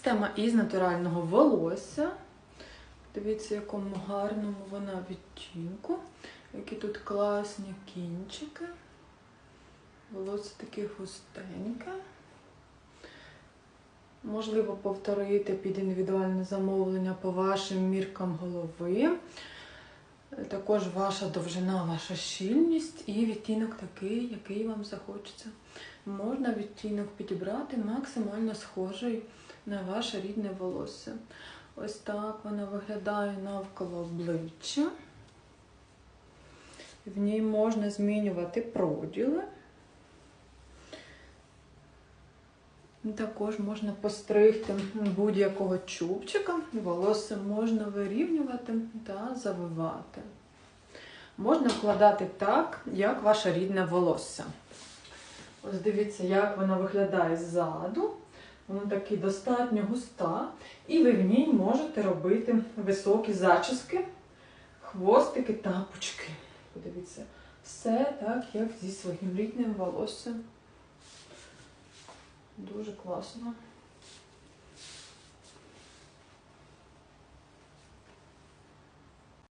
Система із натурального волосся. Дивіться, якому гарному вона відтінку. Які тут класні кінчики. Волосся таке густеньке. Можливо, повторити під індивідуальне замовлення по вашим міркам голови. Також ваша довжина, ваша щільність і відтінок такий, який вам захочеться. Можна відтінок підібрати максимально схожий на ваше рідне волосся. Ось так вона виглядає навколо обличчя. В ній можна змінювати проділи. Також можна постригти будь-якого чубчика, волосся можна вирівнювати та завивати. Можна вкладати так, як ваше рідне волосся. Ось дивіться, як вона виглядає ззаду. Вона таки достатньо густа. І ви в ній можете робити високі зачіски, хвостики тапочки. Подивіться, все так, як зі своїм рідним волоссям. Дуже класно.